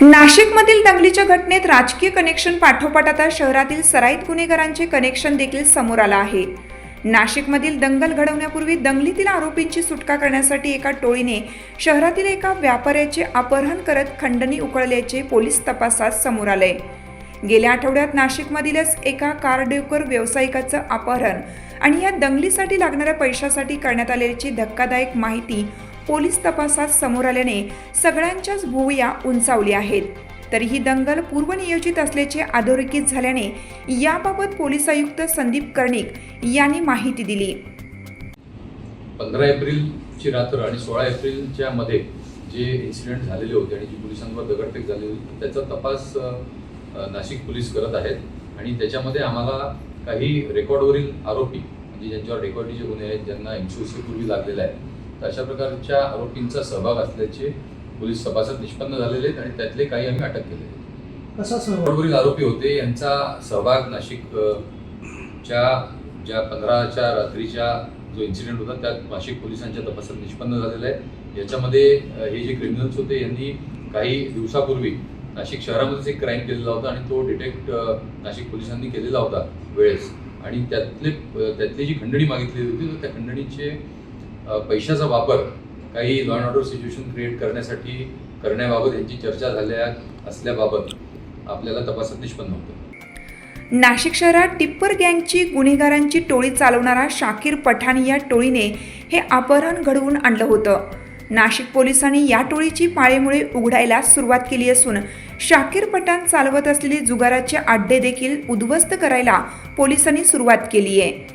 नाशिकमधील दंगलीच्या घटनेत राजकीय कनेक्शन पाठोपाठ आता शहरातील सराईत गुन्हेगारांचे कनेक्शन देखील समोर आलं आहे. नाशिकमधील दंगल घडवण्यापूर्वी दंगलीतील आरोपींची सुटका करण्यासाठी एका टोळीने शहरातील एका व्यापाऱ्याचे अपहरण करत खंडणी उकळल्याचे पोलीस तपासात समोर आले गेल्या आठवड्यात नाशिकमधीलच एका कारडेवकर व्यावसायिकाचं अपहरण आणि या दंगलीसाठी लागणाऱ्या पैशासाठी करण्यात आल्याची धक्कादायक माहिती पोलीस तपासात समोर आल्याने सगळ्यांच्याच भुवया उंचावली आहेत. तर ही दंगल पूर्वनियोजित असल्याचे अधोरेखित झाल्याने याबाबत पोलीस आयुक्त संदीप कर्णिक यांनी माहिती दिली. पंधरा एप्रिलची रात्र आणि सोळा एप्रिलच्या मध्ये जे इन्सिडेंट झालेले होते आणि जी पोलिसांवर दगडफेक झालेली होती त्याचा तपास नाशिक पोलीस करत आहेत. आणि त्याच्यामध्ये आम्हाला काही रेकॉर्डवरील आरोपी म्हणजे ज्यांच्यावर रेकॉर्डीचे गुन्हे आहेत ज्यांना एमसीओसीपूर्वी लागलेला आहे अशा प्रकारच्या आरोपींचा सहभाग असल्याचे पोलीस तपासात निष्पन्न झालेले आहेत आणि त्यातले काही आम्ही अटक केलेले कसा सहभाग? आरोपी होते. यांचा सहभाग नाशिक च्या ज्या पंधराच्या रात्रीच्या जो इन्सिडेंट होता त्यात नाशिक पोलिसांच्या तपासात निष्पन्न झालेला आहे. याच्यामध्ये हे जे क्रिमिनल्स होते यांनी काही दिवसापूर्वी नाशिक शहरामध्येच एक क्राईम केलेला होता आणि तो डिटेक्ट नाशिक पोलिसांनी केलेला होता वेळेस. आणि त्यातले त्यातली जी खंडणी मागितलेली होती तर त्या खंडणीचे पैशाचा वापर काही law and order situation create करण्यासाठी करण्याबाबत यांची चर्चा झाल्या असल्याबाबत आपल्याला तपासात निष्पन्न होतं. नाशिक शहरात टिप्पर गँगची गुन्हेगारांची टोळी चालवणारा शाकीर पठाण या टोळीने हे अपहरण घडवून आणलं होतं. नाशिक पोलिसांनी या टोळीची पाळेमुळे उघडायला सुरुवात केली असून शाकीर पठाण चालवत असलेले जुगाराचे अड्डे देखील उद्ध्वस्त करायला पोलिसांनी सुरुवात केली आहे.